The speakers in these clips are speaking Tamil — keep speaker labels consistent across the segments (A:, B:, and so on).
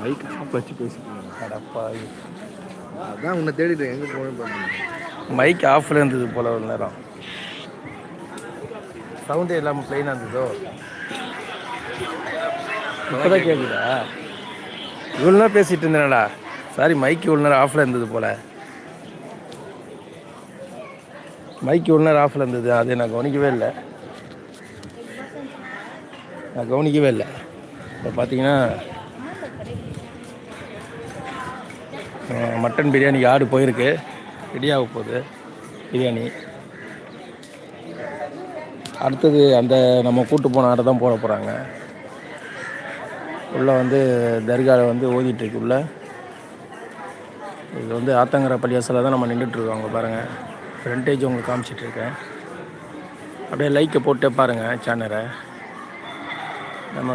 A: மைக் ஆஃப் வச்சு பேசிட்டு
B: அடப்பா
A: அதான் உன்னை தேடிட்டு எங்கே பார்த்தேன்.
B: மைக் ஆஃப்ல இருந்தது போல ஒரு நேரம். சவுண்டே இல்லாமல் ப்ளைனாக இருந்ததோ? இப்போதான் கேட்குதா இவ்வளோ நேரம் பேசிட்டு இருந்தேனடா. சாரி மைக் இவ்வளோ நேரம் ஆஃப்ல இருந்தது போல. மைக் இவ்வளோ நேரம் ஆஃப்ல இருந்தது. அது நான் கவனிக்கவே இல்லை. நான் கவனிக்கவே இல்லை. இப்போ பார்த்தீங்கன்னா மட்டன் பிரியாணி ஆடு போயிருக்கு. ரெடியாக போகுது. பிரியாணி. அடுத்தது அந்த நம்ம கூட்டு போன ஆடை தான் போட போகிறாங்க உள்ளே வந்து தர்காவில் வந்து ஓதிட்டுருக்கு உள்ள. இது வந்து ஆத்தங்கர பள்ளியாசில் தான் நம்ம நின்றுட்டுருக்கோம் அங்கே பாருங்கள் ஃப்ரண்டேஜ் உங்களுக்கு காமிச்சிட்ருக்கேன் அப்படியே லைக்கை போட்டு பாருங்கள் சேனலை நம்ம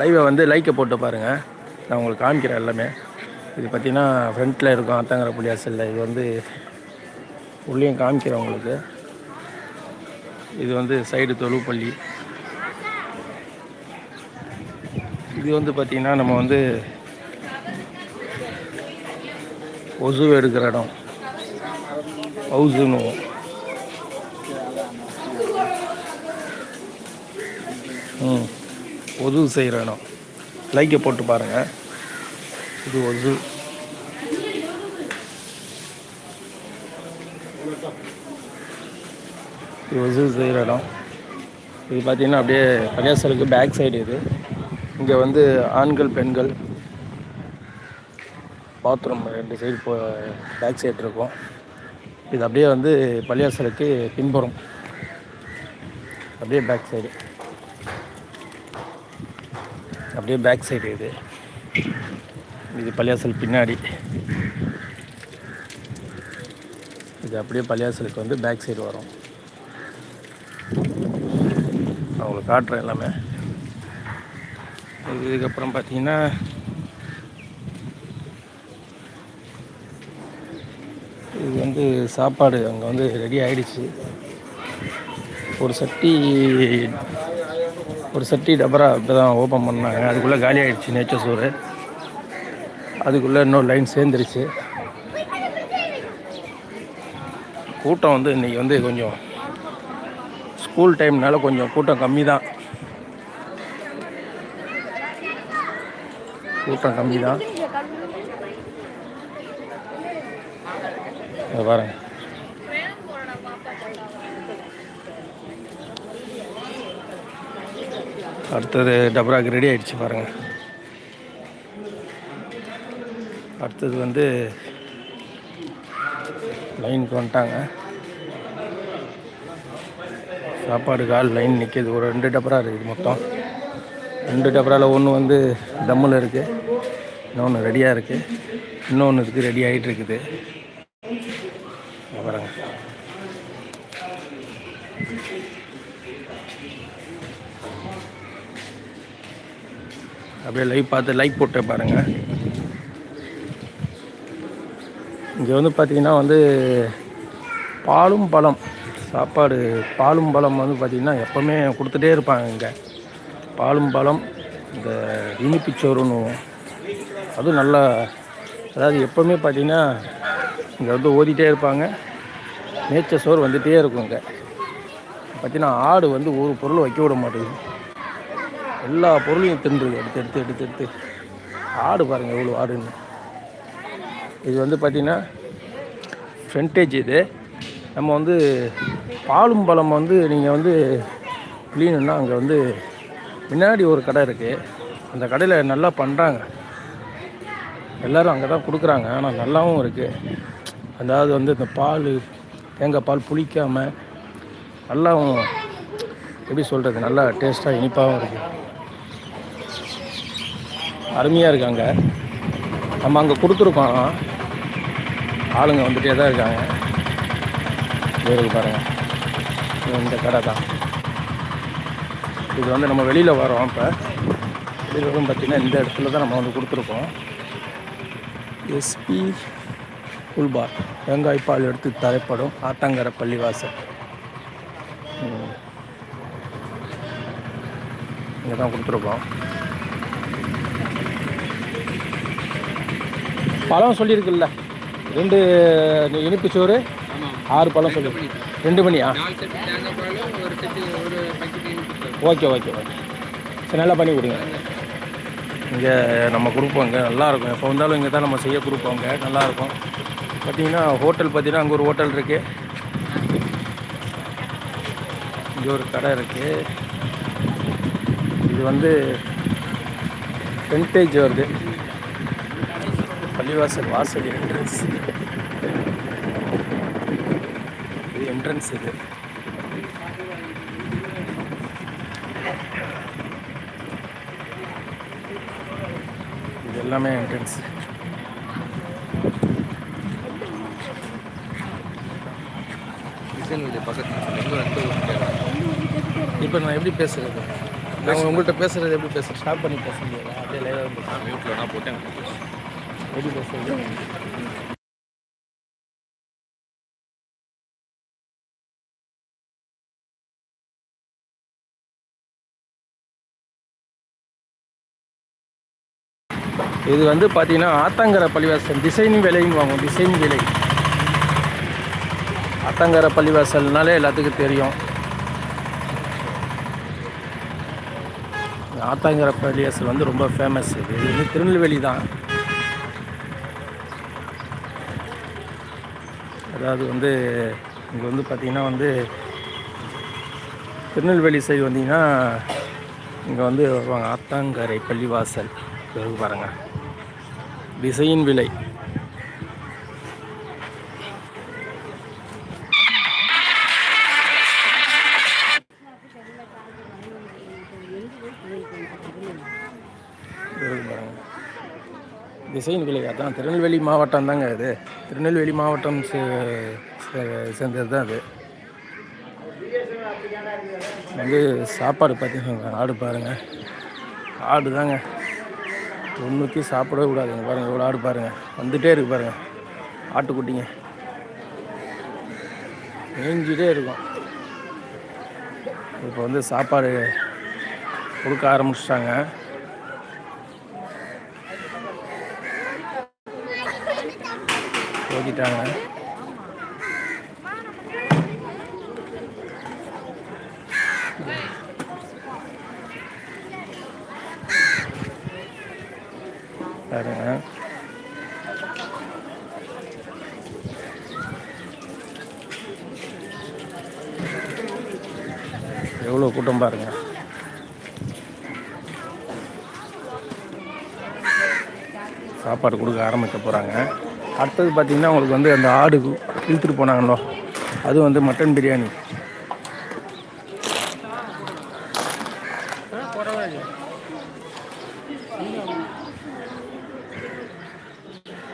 B: லைவை வந்து லைக்கை போட்டு பாருங்கள் நான் உங்களுக்கு காமிக்கிறேன் எல்லாமே. இது பார்த்தீங்கன்னா ஃப்ரண்ட்டில் இருக்கும் ஆத்தங்கர புள்ளியாசலில் இது வந்து உள்ளேயும் காமிக்கிறேன் உங்களுக்கு. இது வந்து சைடு தொழுப்பள்ளி. இது வந்து பார்த்திங்கன்னா நம்ம வந்து ஒசு எடுக்கிற இடம். ஹவுஸுன்னு ம். ஒது செய்கிற இடம். லைக்கை போட்டு பாருங்கள் இது ஒசு இது ஒசு செய்கிற இடம். இது பார்த்தீங்கன்னா அப்படியே பள்ளியாசலுக்கு பேக் சைடு இது. இங்கே வந்து ஆண்கள் பெண்கள் பாத்ரூம் ரெண்டு சைடு போ பேக் சைடு இருக்கும். இது அப்படியே வந்து பள்ளியாசலுக்கு பின்புறம். அப்படியே பேக் சைடு அப்படியே பேக் சைடு இது. இது பள்ளியாசல் பின்னாடி. இது அப்படியே பள்ளியாசலுக்கு வந்து பேக் சைடு வரும். நான் உங்களுக்கு காட்டுறேன் எல்லாமே. இதுக்கப்புறம் பார்த்தீங்கன்னா இது வந்து சாப்பாடு அங்கே வந்து ரெடி ஆகிடுச்சு ஒரு சட்டி ஒரு சட்டி டபரா இப்போ தான் ஓப்பன் பண்ணாங்க. அதுக்குள்ளே காலி ஆகிடுச்சு நேச்சர் சோறு அதுக்குள்ளே இன்னொரு லைன் சேர்ந்துருச்சு. கூட்டம் வந்து இன்றைக்கி வந்து கொஞ்சம் ஸ்கூல் டைம்னால கொஞ்சம் கூட்டம் கம்மி தான் கூட்டம் கம்மி தான் பாருங்க. அடுத்தது டபராக்கு ரெடி ஆகிடுச்சு பாருங்க. அடுத்தது வந்து லைனுக்கு வந்துட்டாங்க. சாப்பாடு கால் லைன் நிற்கிது ஒரு ரெண்டு டபரா இருக்குது மொத்தம். ரெண்டு டபராவில் ஒன்று வந்து தம்மில் இருக்குது இன்னொன்று ரெடியாக இருக்குது இன்னொன்று இருக்குது ரெடி ஆகிட்டு இருக்குது. பாருங்க. அப்படியே லைவ் பார்த்து லைக் போட்டு பாருங்கள் இங்கே வந்து பார்த்தீங்கன்னா வந்து பாலும் பழம் சாப்பாடு பாலும் பழம் வந்து பார்த்திங்கன்னா எப்போவுமே கொடுத்துட்டே இருப்பாங்க இங்கே. பாலும் பழம் இந்த இனிப்புச்சோறுன்னு அதுவும் நல்லா அதாவது எப்போவுமே பார்த்தீங்கன்னா இங்கே வந்து ஓதிட்டே இருப்பாங்க. நேச்சர் சோறு வந்துகிட்டே இருக்கும் இங்கே. பார்த்தீங்கன்னா ஆடு வந்து ஒரு பொருள் வைக்க விட மாட்டேங்குது. எல்லா பொருளையும் தின்றுது எடுத்து எடுத்து எடுத்து எடுத்து. ஆடு பாருங்கள் எவ்வளோ ஆடுன்னு. இது வந்து பார்த்திங்கன்னா ஃப்ரண்டேஜ் இது. நம்ம வந்து பாலும் பழம் வந்து நீங்கள் வந்து கிளீனுன்னா அங்கே வந்து முன்னாடி ஒரு கடை இருக்குது அந்த கடையில் நல்லா பண்ணுறாங்க எல்லோரும் அங்கே தான் கொடுக்குறாங்க. ஆனால் நல்லாவும் இருக்குது அதாவது வந்து இந்த பால் தேங்காய் பால் புளிக்காமல் நல்லாவும் எப்படி சொல்கிறது நல்லா டேஸ்ட்டாக இனிப்பாகவும் இருக்குது அருமையாக இருக்குது அங்கே. நம்ம அங்கே கொடுத்துருக்கோம். ஆளுங்க வந்துகிட்டே தான் இருக்காங்க. வேறு பாருங்கள் இந்த கடை தான். இது வந்து நம்ம வெளியில் வரோம் இப்போ. வெளியில் வரும் பார்த்திங்கன்னா இந்த இடத்துல தான் நம்ம வந்து கொடுத்துருக்கோம். எஸ்பி குல்பார் வெங்காய்ப்பால் எடுத்து தரப்படும் ஆத்தங்கர பள்ளிவாசல். இங்கே தான் கொடுத்துருக்கோம். பழம் சொல்லியிருக்குல்ல. ரெண்டு இனிப்பு சோறு ஆறு பழம் சொல்லி. ரெண்டு மணியா? Okay okay okay. சரி நல்லா பண்ணி கொடுங்க. இங்கே நம்ம கொடுப்போம் இங்கே நல்லாயிருக்கும் எப்போ வந்தாலும் இங்கே தான் நம்ம செய்ய கொடுப்போம் இங்கே நல்லாயிருக்கும் பார்த்தீங்கன்னா ஹோட்டல் பார்த்தீங்கன்னா அங்கே ஒரு ஹோட்டல் இருக்குது இங்கே ஒரு கடை இருக்குது இது வந்து டென்டேஜ் வருது. பள்ளிவாசல் வாசல் என்ட்ரன்ஸ் இது என்ட்ரன்ஸ் இது. இது எல்லாமே என்ட்ரன்ஸ் இப்போ நான் எப்படி பேசுறது? நான் உங்கள்கிட்ட பேசுறது எப்படி பேசுறது? ஸ்டாப் பண்ணி பேச முடியாது அப்படியே லைவாக
A: மியூட்டில் நான் போட்டேன்.
B: இது வந்து பார்த்தீங்கன்னா ஆத்தங்கர பள்ளிவாசல் டிசைன் விலைன்னு வாங்குவோம் டிசைன் விலை. ஆத்தங்கர பள்ளிவாசல்னாலே எல்லாத்துக்கும் தெரியும். ஆத்தங்கர பள்ளிவாசல் வந்து ரொம்ப ஃபேமஸ் இது வந்து திருநெல்வேலி தான். அதாவது வந்து இங்கே வந்து பார்த்திங்கன்னா வந்து திருநெல்வேலி சைடு வந்தீங்கன்னா இங்கே வந்து வருவாங்க. ஆத்தாங்கரை பள்ளிவாசல். பாருங்கள் திசையின் விலை. டிசைன் விலை அதான் திருநெல்வேலி மாவட்டம் தாங்க இது. திருநெல்வேலி மாவட்டம் சே- சே- சேர்ந்தது தான் அது. வந்து சாப்பாடு பார்த்தீங்கன்னா ஆடு பாருங்கள் ஆடு தாங்க. ஒன்றுக்கு சாப்பிடவே கூடாதுங்க பாருங்கள் இவ்வளோ ஆடு பாருங்கள் வந்துகிட்டே இருக்கு பாருங்கள் ஆட்டுக்குட்டிங்க. மேய்ஞ்சிட்டே இருக்கும். இப்போ வந்து சாப்பாடு கொடுக்க ஆரம்பிச்சிட்டாங்க. ஓதிட்டாங்க பாருங்க. எவ்வளோ கூட்டம் பாருங்க. சாப்பாடு கொடுக்க ஆரம்பிக்க போகிறாங்க அடுத்தது பார்த்தீங்கன்னா உங்களுக்கு வந்து அந்த ஆடு இழுத்துட்டு போனாங்களோ அது வந்து மட்டன் பிரியாணி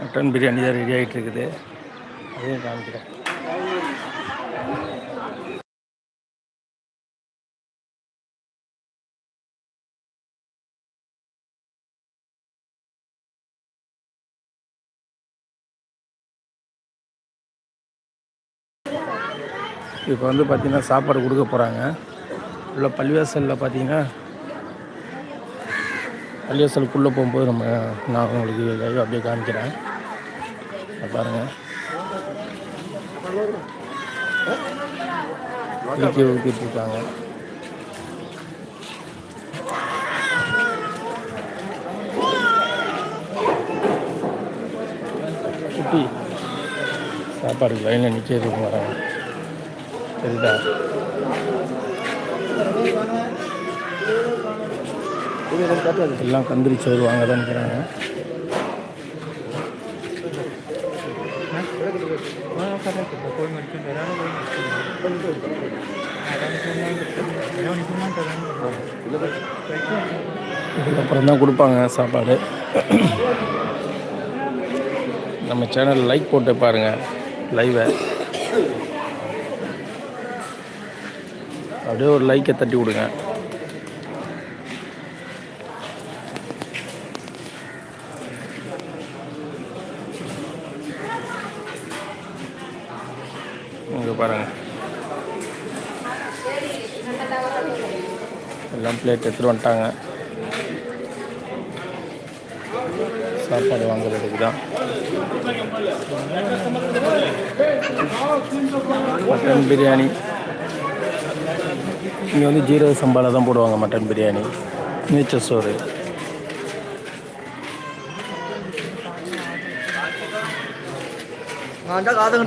B: மட்டன் பிரியாணி தான் ரெடி ஆகிட்டு இருக்குது. அதையும் காமிக்கிறேன். இப்போ வந்து பார்த்திங்கன்னா சாப்பாடு கொடுக்க போகிறாங்க. உள்ள பள்ளிவாசலில் பார்த்தீங்கன்னா பள்ளிவாசலுக்குள்ளே போகும்போது நம்ம நான் உங்களுக்கு அப்படியே காமிக்கிறேன். பாருங்கள் பாருங்க. ஊற்றிட்டு இருக்காங்க. குட்டி சாப்பாடு லைனில் நிற்கிறது வராங்க சரிதா எல்லாம் கந்திரி சோறு வாங்க தான் நிற்கிறாங்க இதுக்கப்புறம் தான் கொடுப்பாங்க சாப்பாடு. நம்ம சேனல் லைக் போட்டு பாருங்கள் லைவை அப்படியே ஒரு லைக்கை தட்டி விடுங்க இங்கே பாருங்க. எல்லாம் பிளேட் எடுத்துகிட்டு வந்துட்டாங்க. சாப்பாடு வாங்குறதுக்கு தான். மட்டன் பிரியாணி. இங்கே வந்து ஜீரக சம்பாவில் தான் போடுவாங்க மட்டன் பிரியாணி. நீச்சல் சோறு
A: அந்த காதம்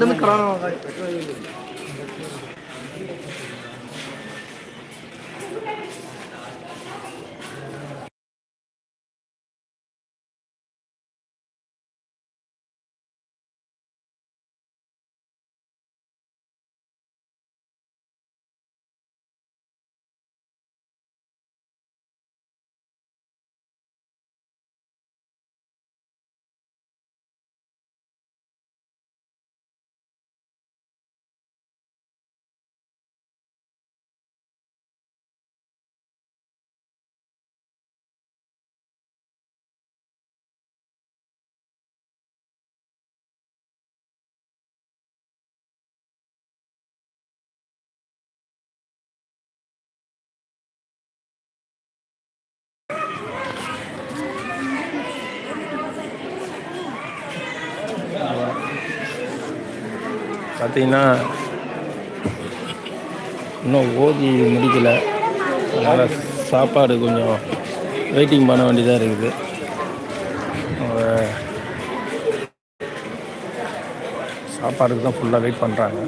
B: பார்த்தீங்கன்னா இன்னும் ஓதி முடிக்கலை. அதனால் சாப்பாடு கொஞ்சம் வெயிட்டிங் பண்ண வேண்டியதாக இருக்குது. சாப்பாடுக்கு தான் ஃபுல்லாக வெயிட் பண்ணுறாங்க